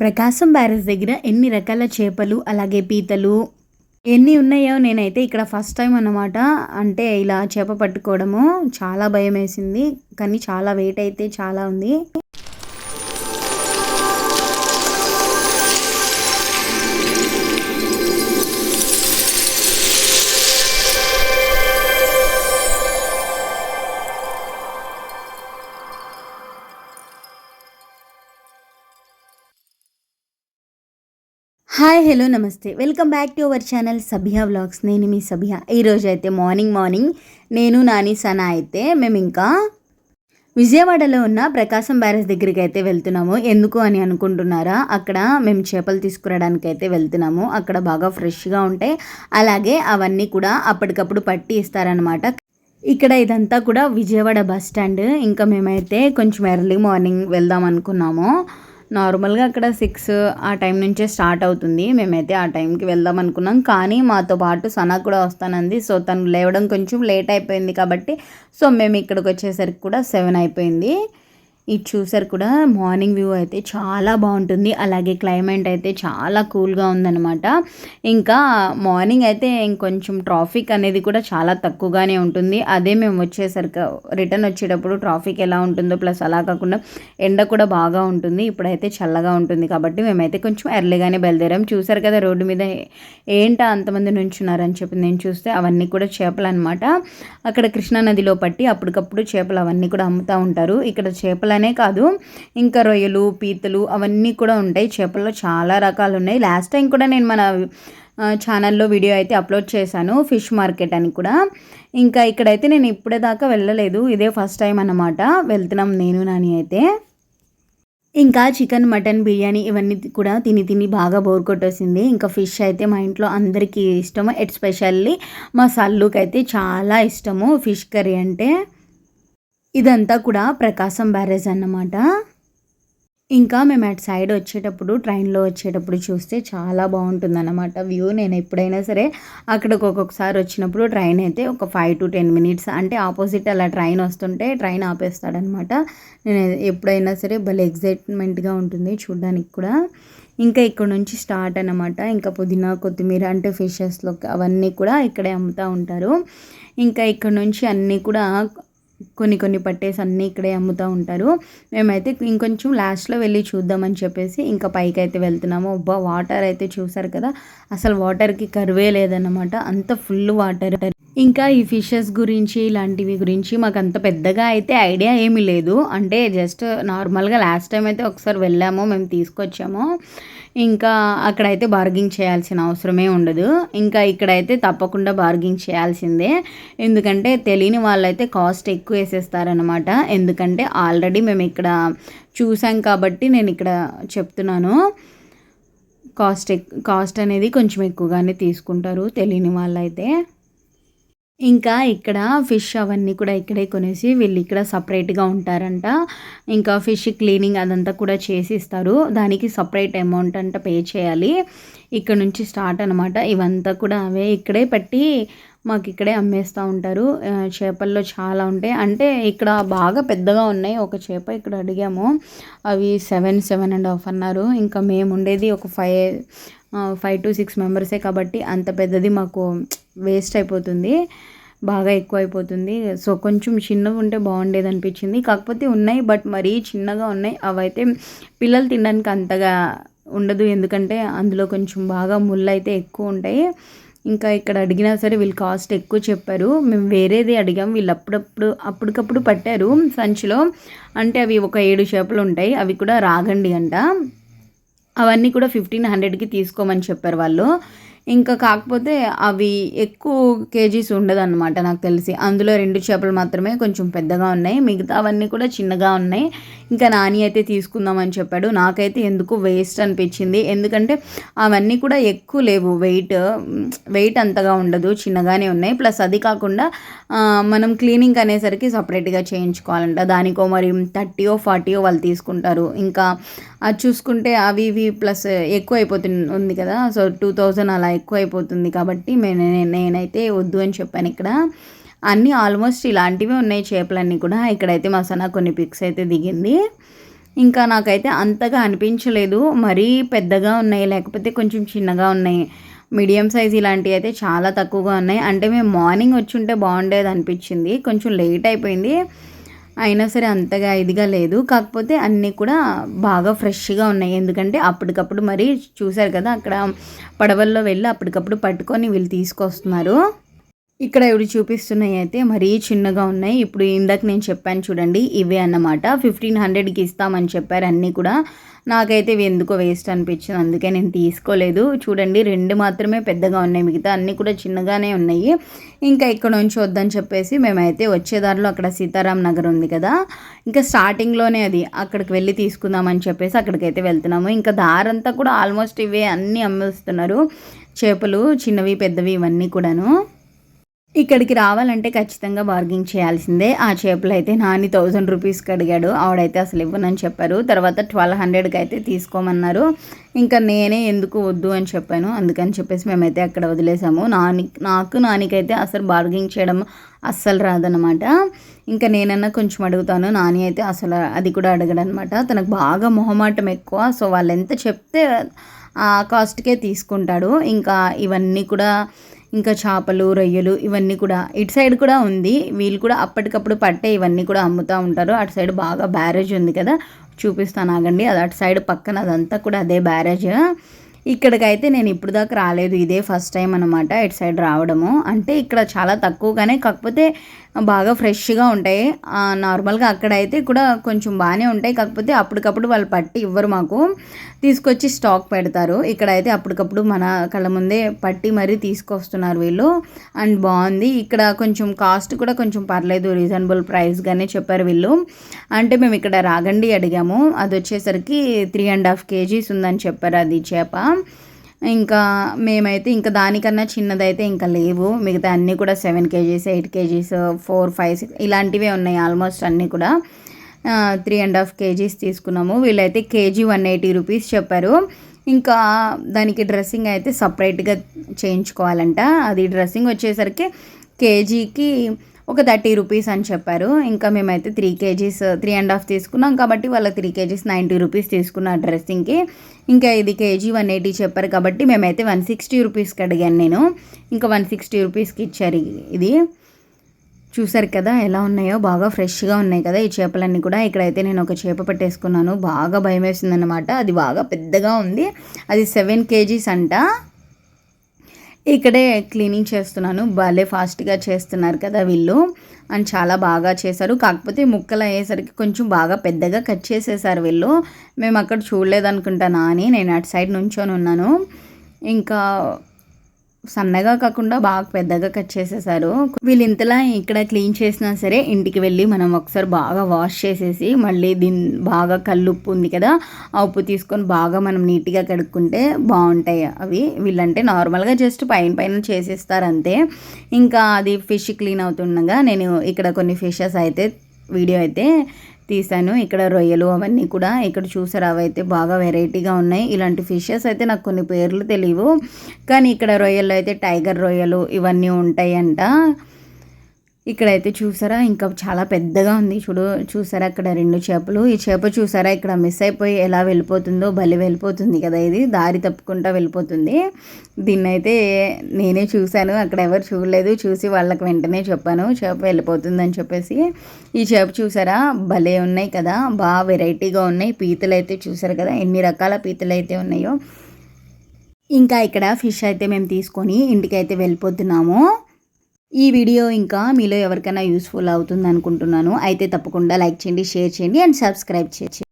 ప్రకాశం barrage దగ్గర ఎన్ని రకాల చేపలు అలాగే పీతలు ఎన్ని ఉన్నాయో నేనైతే ఇక్కడ ఫస్ట్ టైం అన్నమాట. అంటే ఇలా చేప పట్టుకోవడము చాలా భయం వేసింది కానీ చాలా వెయిట్ అయితే చాలా ఉంది. Hi hello namaste. Welcome back to our channel Sabhiya vlogs నేను మీ సభియా ఈరోజు అయితే మార్నింగ్ మార్నింగ్ నేను నాని సనా అయితే మేము ఇంకా విజయవాడలో ఉన్న ప్రకాశం బ్యారేజ్ దగ్గరికి అయితే వెళ్తున్నాము. ఎందుకు అని అనుకుంటున్నారా? అక్కడ మేము చేపలు తీసుకురావడానికి అయితే వెళ్తున్నాము. అక్కడ బాగా ఫ్రెష్గా ఉంటాయి. అలాగే అవన్నీ కూడా అప్పటికప్పుడు పట్టి ఇస్తారనమాట ఇక్కడ ఇదంతా కూడా విజయవాడ బస్ స్టాండ్. ఇంకా మేమైతే కొంచెం ఎర్లీ మార్నింగ్ వెళ్దాం అనుకున్నాము. నార్మల్గా అక్కడ సిక్స్ ఆ టైం నుంచే స్టార్ట్ అవుతుంది. మేమైతే ఆ టైంకి వెళ్దాం అనుకున్నాం. కానీ మాతో పాటు సనా కూడా వస్తానంది. సో తను లేవడం కొంచెం లేట్ అయిపోయింది కాబట్టి సో మేము ఇక్కడికి వచ్చేసరికి కూడా సెవెన్ అయిపోయింది. ఇది చూసారు కూడా మార్నింగ్ వ్యూ అయితే చాలా బాగుంటుంది. అలాగే క్లైమేట్ అయితే చాలా కూల్గా ఉందన్నమాట. ఇంకా మార్నింగ్ అయితే ఇంకొంచెం ట్రాఫిక్ అనేది కూడా చాలా తక్కువగానే ఉంటుంది. అదే మేము వచ్చేసరికి రిటర్న్ వచ్చేటప్పుడు ట్రాఫిక్ ఎలా ఉంటుందో ప్లస్ అలా కాకుండా ఎండ కూడా బాగా ఉంటుంది. ఇప్పుడైతే చల్లగా ఉంటుంది కాబట్టి మేమైతే కొంచెం ఎర్లీగానే బయలుదేరాం. చూసారు కదా రోడ్డు మీద ఏంటా అంతమంది నుంచున్నారని చెప్పి నేను చూస్తే అవన్నీ కూడా చేపలు అనమాట అక్కడ కృష్ణానదిలో పట్టి అప్పటికప్పుడు చేపలు అవన్నీ కూడా అమ్ముతూ ఉంటారు. ఇక్కడ చేపలు చేపలనే కాదు ఇంకా రొయ్యలు పీతలు అవన్నీ కూడా ఉంటాయి. చేపల్లో చాలా రకాలు ఉన్నాయి. లాస్ట్ టైం కూడా నేను మన ఛానల్లో వీడియో అయితే అప్లోడ్ చేశాను ఫిష్ మార్కెట్ అని కూడా. ఇంకా ఇక్కడైతే నేను ఇప్పుడే దాకా వెళ్ళలేదు. ఇదే ఫస్ట్ టైం అన్నమాట. వెళ్తున్నాం నేను నాని అయితే. ఇంకా చికెన్ మటన్ బిర్యానీ ఇవన్నీ కూడా తిని తిని బాగా బోర్ కొట్టేసింది. ఇంకా ఫిష్ అయితే మా ఇంట్లో అందరికీ ఇష్టము. ఎస్పెషల్లీ మా సల్లుకి అయితే చాలా ఇష్టము. ఫిష్ కర్రీ అంటే ఇదంతా కూడా ప్రకాశం బ్యారేజ్ అన్నమాట. ఇంకా మేము అటు సైడ్ వచ్చేటప్పుడు ట్రైన్లో వచ్చేటప్పుడు చూస్తే చాలా బాగుంటుందన్నమాట వ్యూ. నేను ఎప్పుడైనా సరే అక్కడికి ఒక్కొక్కసారి వచ్చినప్పుడు ట్రైన్ అయితే ఒక ఫైవ్ టు టెన్ మినిట్స్ అంటే ఆపోజిట్ అలా ట్రైన్ వస్తుంటే ట్రైన్ ఆపేస్తాడనమాట నేను ఎప్పుడైనా సరే భలే ఎగ్జైట్మెంట్గా ఉంటుంది చూడడానికి కూడా. ఇంకా ఇక్కడ నుంచి స్టార్ట్ అనమాట ఇంకా పుదీనా కొత్తిమీర అంటే ఫిషెస్లో అవన్నీ కూడా ఇక్కడే అమ్ముతూ ఉంటారు. ఇంకా ఇక్కడ నుంచి అన్నీ కూడా కొన్ని కొన్ని పట్టేసి అన్నీ ఇక్కడే అమ్ముతూ ఉంటారు. మేమైతే ఇంకొంచెం లాస్ట్లో వెళ్ళి చూద్దామని చెప్పేసి ఇంకా పైకి అయితే వెళ్తున్నాము. అబ్బా వాటర్ అయితే చూసారు కదా? అసలు వాటర్కి కరువే లేదన్నమాట. అంత ఫుల్ వాటర్ ఇంకా ఈ ఫిషెస్ గురించి ఇలాంటివి గురించి మాకు అంత పెద్దగా అయితే ఐడియా ఏమీ లేదు. అంటే జస్ట్ నార్మల్గా లాస్ట్ టైం అయితే ఒకసారి వెళ్ళాము మేము తీసుకొచ్చాము. ఇంకా అక్కడైతే బార్గింగ్ చేయాల్సిన అవసరమే ఉండదు. ఇంకా ఇక్కడైతే తప్పకుండా బార్గింగ్ చేయాల్సిందే. ఎందుకంటే తెలియని వాళ్ళైతే కాస్ట్ ఎక్కువ వేసేస్తారనమాట ఎందుకంటే ఆల్రెడీ మేము ఇక్కడ చూసాం కాబట్టి నేను ఇక్కడ చెప్తున్నాను. కాస్ట్ కాస్ట్ అనేది కొంచెం ఎక్కువగానే తీసుకుంటారు తెలియని వాళ్ళైతే. ఇంకా ఇక్కడ ఫిష్ అవన్నీ కూడా ఇక్కడే కొనేసి వీళ్ళు ఇక్కడ సపరేట్గా ఉంటారంట. ఇంకా ఫిష్ క్లీనింగ్ అదంతా కూడా చేసి ఇస్తారు దానికి సపరేట్ అమౌంట్ అంట పే చేయాలి. ఇక్కడ నుంచి స్టార్ట్ అనమాట ఇవంతా కూడా అవే. ఇక్కడే పెట్టి మాకు ఇక్కడే అమ్మేస్తూ ఉంటారు. చేపల్లో చాలా ఉంటాయి. అంటే ఇక్కడ బాగా పెద్దగా ఉన్నాయి. ఒక చేప ఇక్కడ అడిగాము. అవి సెవెన్ సెవెన్ అండ్ హాఫ్ అన్నారు. ఇంకా మేము ఉండేది ఒక ఫైవ్ ఫైవ్ టు సిక్స్ మెంబర్సే కాబట్టి అంత పెద్దది మాకు వేస్ట్ అయిపోతుంది బాగా ఎక్కువ అయిపోతుంది సో కొంచెం చిన్నగా ఉంటే బాగుండేది అనిపించింది. కాకపోతే ఉన్నాయి బట్ మరీ చిన్నగా ఉన్నాయి. అవైతే పిల్లలు తినడానికి అంతగా ఉండదు. ఎందుకంటే అందులో కొంచెం బాగా ముళ్ళు అయితే ఎక్కువ ఉంటాయి. ఇంకా ఇక్కడ అడిగినా సరే వీళ్ళు కాస్ట్ ఎక్కువ చెప్పారు. మేము వేరేది అడిగాం. వీళ్ళు అప్పుడప్పుడు అప్పటికప్పుడు పట్టారు సంచిలో. అంటే అవి ఒక ఏడు చేపలు ఉంటాయి. అవి కూడా రాగండి అంట. అవన్నీ కూడా ఫిఫ్టీన్ హండ్రెడ్కి తీసుకోమని చెప్పారు వాళ్ళు. ఇంకా కాకపోతే అవి ఎక్కువ కేజీస్ ఉండదు అనమాట నాకు తెలిసి. అందులో రెండు చేపలు మాత్రమే కొంచెం పెద్దగా ఉన్నాయి. మిగతా అవన్నీ కూడా చిన్నగా ఉన్నాయి. ఇంకా నాని అయితే తీసుకుందామని చెప్పాడు. నాకైతే ఎందుకు వేస్ట్ అనిపించింది? ఎందుకంటే అవన్నీ కూడా ఎక్కువ లేవు. వెయిట్ వెయిట్ అంతగా ఉండదు. చిన్నగానే ఉన్నాయి. ప్లస్ అది కాకుండా మనం క్లీనింగ్ అనేసరికి సపరేట్గా చేయించుకోవాలంట. దానికో మరి థర్టీయో ఫార్టీయో వాళ్ళు తీసుకుంటారు. ఇంకా అది చూసుకుంటే అవి ఇవి ప్లస్ ఎక్కువ అయిపోతుంది ఉంది కదా. సో టూ థౌజండ్ అలా ఎక్కువ అయిపోతుంది కాబట్టి నేనైతే వద్దు అని చెప్పాను ఇక్కడ. అన్నీ ఆల్మోస్ట్ ఇలాంటివి ఉన్నాయి చేపలన్నీ కూడా. ఇక్కడైతే మా సన కొన్ని పిక్స్ అయితే దిగింది. ఇంకా నాకైతే అంతగా అనిపించలేదు. మరీ పెద్దగా ఉన్నాయి లేకపోతే కొంచెం చిన్నగా ఉన్నాయి. మీడియం సైజ్ ఇలాంటివి అయితే చాలా తక్కువగా ఉన్నాయి. అంటే మేము మార్నింగ్ వచ్చి ఉంటే బాగుండేది అనిపించింది. కొంచెం లేట్ అయిపోయింది. అయినా సరే అంతగా ఇదిగా లేదు. కాకపోతే అన్నీ కూడా బాగా ఫ్రెష్గా ఉన్నాయి. ఎందుకంటే అప్పటికప్పుడు మరి చూశారు కదా అక్కడ పడవల్లో వెళ్ళి అప్పటికప్పుడు పట్టుకొని వీళ్ళు తీసుకొస్తున్నారు. ఇక్కడ ఇవి చూపిస్తున్నాయి అయితే మరీ చిన్నగా ఉన్నాయి. ఇప్పుడు ఇందాక నేను చెప్పాను చూడండి ఇవే అన్నమాట. ఫిఫ్టీన్ హండ్రెడ్కి ఇస్తామని చెప్పారు అన్నీ కూడా. నాకైతే ఇవి ఎందుకో వేస్ట్ అనిపించింది అందుకే నేను తీసుకోలేదు. చూడండి రెండు మాత్రమే పెద్దగా ఉన్నాయి మిగతా అన్నీ కూడా చిన్నగానే ఉన్నాయి. ఇంకా ఇక్కడ నుంచి వద్దని చెప్పేసి మేమైతే వచ్చేదారిలో అక్కడ సీతారాం నగర్ ఉంది కదా. ఇంకా స్టార్టింగ్లోనే అది అక్కడికి వెళ్ళి తీసుకుందామని చెప్పేసి అక్కడికైతే వెళ్తున్నాము. ఇంకా దారంతా కూడా ఆల్మోస్ట్ ఇవే అన్నీ అమ్మేస్తున్నారు. చేపలు చిన్నవి పెద్దవి ఇవన్నీ కూడాను. ఇక్కడికి రావాలంటే ఖచ్చితంగా బార్గింగ్ చేయాల్సిందే. ఆ చేపలు అయితే నాని థౌజండ్ రూపీస్కి అడిగాడు. ఆవిడైతే అసలు ఇవ్వనని చెప్పారు. తర్వాత ట్వెల్వ్ హండ్రెడ్కి అయితే తీసుకోమన్నారు. ఇంకా నేనే ఎందుకు వద్దు అని చెప్పాను. అందుకని చెప్పేసి మేమైతే అక్కడ వదిలేసాము. నాని నాకు నానికైతే అసలు బార్గింగ్ చేయడం అస్సలు రాదనమాట ఇంకా నేనన్నా కొంచెం అడుగుతాను. నాని అయితే అసలు అది కూడా అడగడనమాట తనకు బాగా మొహమాటం ఎక్కువ. సో వాళ్ళు ఎంత చెప్తే ఆ కాస్ట్కే తీసుకుంటాడు. ఇంకా ఇవన్నీ కూడా ఇంకా చేపలు రొయ్యలు ఇవన్నీ కూడా ఇటు సైడ్ కూడా ఉంది. వీళ్ళు కూడా అప్పటికప్పుడు పట్టే ఇవన్నీ కూడా అమ్ముతూ ఉంటారు. అటు సైడ్ బాగా బ్యారేజ్ ఉంది కదా. చూపిస్తాను ఆగండి. అది అటు సైడ్ పక్కన అదంతా కూడా అదే బ్యారేజ్. ఇక్కడికైతే నేను ఇప్పుడు దాకా రాలేదు. ఇదే ఫస్ట్ టైం అనమాట ఇటు సైడ్ రావడము. అంటే ఇక్కడ చాలా తక్కువగానే కాకపోతే బాగా ఫ్రెష్గా ఉంటాయి. నార్మల్గా అక్కడ అయితే కూడా కొంచెం బాగానే ఉంటాయి. కాకపోతే అప్పటికప్పుడు వాళ్ళు పట్టి ఇవ్వరు మాకు. తీసుకొచ్చి స్టాక్ పెడతారు. ఇక్కడ అయితే అప్పటికప్పుడు మన కళ్ళ ముందే పట్టి మరీ తీసుకొస్తున్నారు వీళ్ళు. అండ్ బాగుంది. ఇక్కడ కొంచెం కాస్ట్ కూడా కొంచెం పర్లేదు. రీజనబుల్ ప్రైస్గానే చెప్పారు వీళ్ళు. అంటే మేము ఇక్కడ రాగండి అడిగాము. అది వచ్చేసరికి త్రీ అండ్ హాఫ్ కేజీస్ ఉందని చెప్పారు అది చేప. ఇంకా మేమైతే ఇంకా దానికన్నా చిన్నదైతే ఇంకా లేవు. మిగతా అన్నీ కూడా seven KGs eight KGs four five six ఇలాంటివే ఉన్నాయి. ఆల్మోస్ట్ అన్నీ కూడా. త్రీ అండ్ హాఫ్ కేజీస్ తీసుకున్నాము. వీళ్ళైతే కేజీ వన్ ఎయిటీ రూపీస్ చెప్పారు. ఇంకా దానికి డ్రెస్సింగ్ అయితే సపరేట్గా చేయించుకోవాలంట. అది డ్రెస్సింగ్ వచ్చేసరికి కేజీకి ఒక థర్టీ రూపీస్ అని చెప్పారు. ఇంకా మేమైతే three KGs three and half తీసుకున్నాం కాబట్టి వాళ్ళ త్రీ కేజీస్ నైంటీ రూపీస్ తీసుకున్న డ్రెస్సింగ్కి ఇంకా ఇది కేజీ వన్ ఎయిటీ చెప్పారు కాబట్టి మేమైతే వన్ సిక్స్టీ రూపీస్కి అడిగాను నేను. ఇంకా వన్ సిక్స్టీ రూపీస్కి ఇచ్చారు ఇది. చూసారు కదా ఎలా ఉన్నాయో? బాగా ఫ్రెష్గా ఉన్నాయి కదా ఈ చేపలన్నీ కూడా. ఇక్కడైతే నేను ఒక చేప పెట్టేసుకున్నాను. బాగా భయం వేసిందనమాట అది బాగా పెద్దగా ఉంది. అది సెవెన్ కేజీస్ అంట. ఇక్కడే క్లీనింగ్ చేస్తున్నాను. భలే ఫాస్ట్గా చేస్తున్నారు కదా వీళ్ళు. అని చాలా బాగా చేశారు. కాకపోతే ముక్కలు అయ్యేసరికి కొంచెం బాగా పెద్దగా కట్ చేసేసారు వీళ్ళు. మేము అక్కడ చూడలేదనుకుంటానా అని నేను అటు సైడ్ నుంచొని ఉన్నాను. ఇంకా సన్నగా కాకుండా బాగా పెద్దగా కట్ చేసేసారు. వీళ్ళు ఇంతలా ఇక్కడ క్లీన్ చేసినా సరే ఇంటికి వెళ్ళి మనం ఒకసారి బాగా వాష్ చేసేసి మళ్ళీ దీని బాగా కల్లుప్పు ఉంది కదా ఆ ఉప్పు తీసుకొని బాగా మనం నీట్గా కడుక్కుంటే బాగుంటాయి అవి. వీళ్ళంటే నార్మల్గా జస్ట్ పైన పైన చేసేస్తారు అంతే. ఇంకా అది ఫిష్ క్లీన్ అవుతుండగా నేను ఇక్కడ కొన్ని ఫిషెస్ అయితే వీడియో అయితే తీసాను ఇక్కడ రొయ్యలు అవన్నీ కూడా ఇక్కడ చూసారు? అవైతే బాగా వెరైటీగా ఉన్నాయి. ఇలాంటి ఫిషెస్ అయితే నాకు కొన్ని పేర్లు తెలియవు కానీ ఇక్కడ రొయ్యల్లో అయితే టైగర్ రొయ్యలు ఇవన్నీ ఉంటాయంట. ఇక్కడైతే చూసారా? ఇంకా చాలా పెద్దగా ఉంది. చూడు చూసారా అక్కడ రెండు చేపలు. ఈ చేప చూసారా? ఇక్కడ మిస్ అయిపోయి ఎలా వెళ్ళిపోతుందో బలి వెళ్ళిపోతుంది కదా ఇది. దారి తప్పుకుంటా వెళ్ళిపోతుంది. దీన్ని అయితే నేనే చూశాను. అక్కడ ఎవరు చూడలేదు. చూసి వాళ్ళకి వెంటనే చెప్పాను. చేప వెళ్ళిపోతుందని చెప్పేసి. ఈ చేప చూసారా? భలే ఉన్నాయి కదా. బాగా వెరైటీగా ఉన్నాయి. పీతలు అయితే చూసారు కదా. ఎన్ని రకాల పీతలు అయితే ఉన్నాయో. ఇంకా ఇక్కడ ఫిష్ అయితే మేము తీసుకొని ఇంటికి అయితే వెళ్ళిపోతున్నాము. ఈ వీడియో ఇంకా మీలో ఎవరికైనా యూస్ఫుల్ అవుతుంది అనుకుంటున్నాను అయితే తప్పకుండా లైక్ చేయండి షేర్ చేయండి అండ్ సబ్స్క్రైబ్ చేయండి.